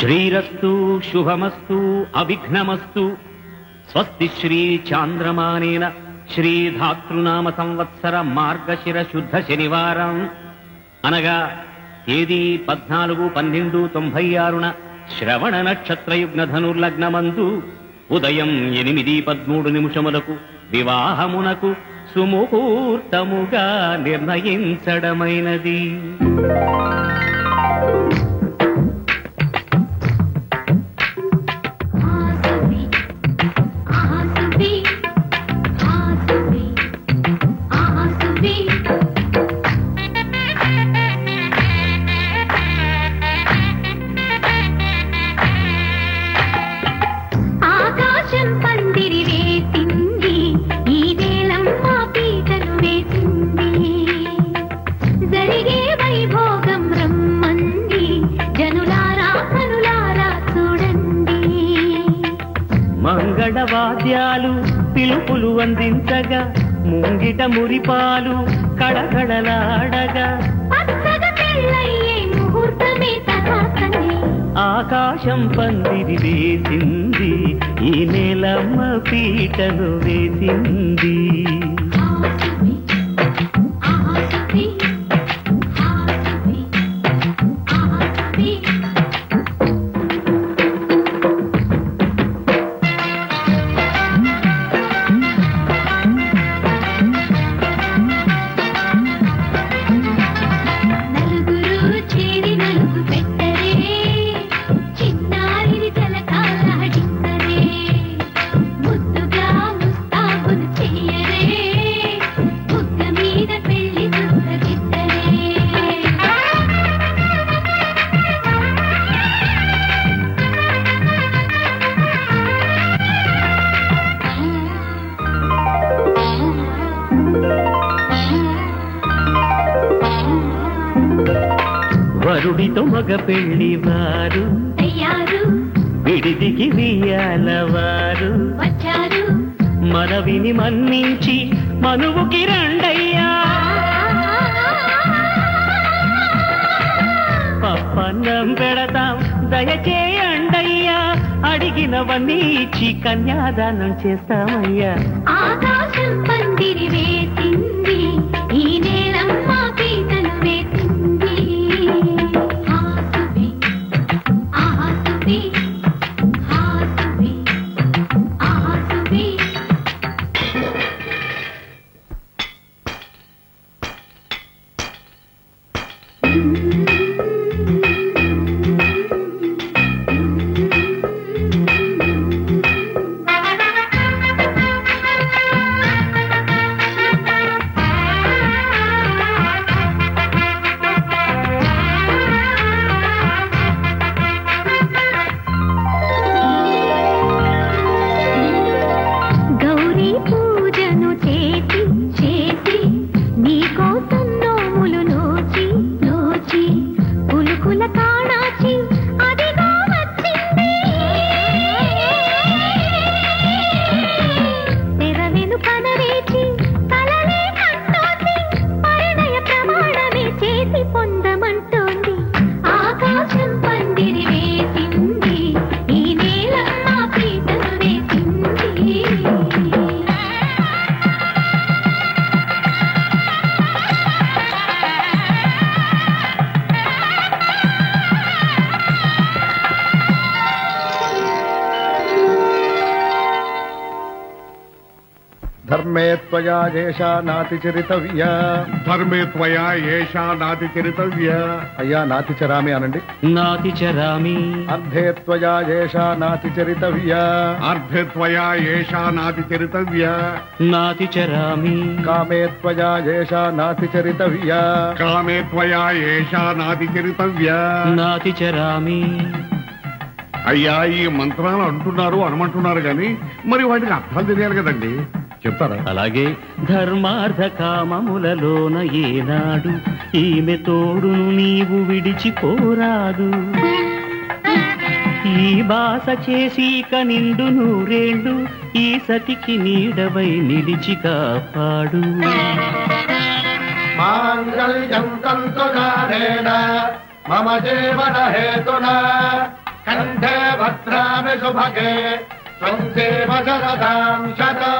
శ్రీరస్తు శుభమస్తు అవిఘ్నమస్తు స్వస్తి శ్రీ చాంద్రమానేన శ్రీధాతృనామ సంవత్సర మార్గశిర శుద్ధ శనివారం. అనగా తేదీ పద్నాలుగు పన్నెండు తొంభై ఆరున శ్రవణ నక్షత్రయుగ్న ధనుర్లగ్నమందు ఉదయం ఎనిమిది పద్మూడు నిమిషములకు వివాహమునకు సుముహూర్తముగా నిర్ణయించడమైనది. మంగళవాద్యాలు పిలుపులు అందించగా ముంగిట మురిపాలు తదాసనే ఆకాశం పందిరి వేసింది ఈ నేలమ్మ పీటను వేసింది. వరుడితో మగ పెళ్ళి వారు విడిదికి వియ్యాలవారు. వచ్చారు. మనవిని మన్నించి మనువుకి రండయ్యా పప్పన్నం పెడతాం దయచేయండయ్యా. అడిగినవన్నీ ఇచ్చి కన్యాదానం చేస్తామయ్యా. ఆకాశం పందిరి వేసింది. ధర్మే త్వయా ఏషా నాతిచరితవ్య ధర్మే త్వయా ఏషా నాతి చరితవ్య అయ్యా నాతి చరామి అనండి. నాతి చరామి అర్ధే త్వయా ఏషా నాతిచరితవ్య। అర్ధే త్వయా ఏషా నాతి చరితవ్య నాతి చరామి కామే త్వయా ఏషా నాతిచరితవ్య। కామే త్వయా ఏషా నాతి చరితవ్య నాతి చరామి అయ్యా ఈ మంత్రాలు అంటున్నారు అనమంటున్నారు గాని మరి వాటికి అర్థాలు తెలియాలి కదండి. చెప్తారా? అలాగే ధర్మార్థ కామములలోన ఏనాడు ఈమె తోడును నీవు విడిచిపోరాదు. ఈ బాస చేసి నిండు నూరేళ్ళు ఈ సతికి నీడవై నిలిచి కాపాడు. మాంగళ్యం మమ జీవన హేతునా కంఠే భద్రామి శుభగే త్వం దేవ శరదాం శతం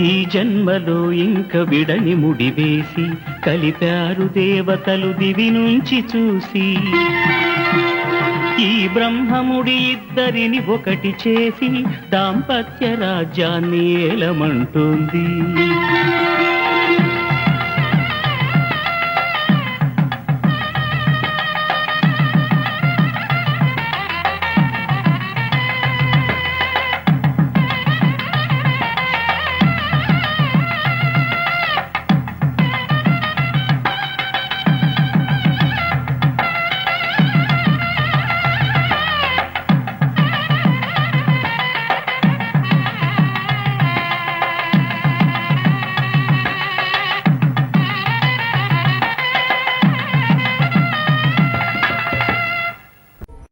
ఈ జన్మలో ఇంక విడని ముడివేసి కలిపారు దేవతలు దివి నుంచి చూసి. ఈ బ్రహ్మముడి ఇద్దరిని ఒకటి చేసి దాంపత్య రాజ్యాన్ని ఏలమంటుంది.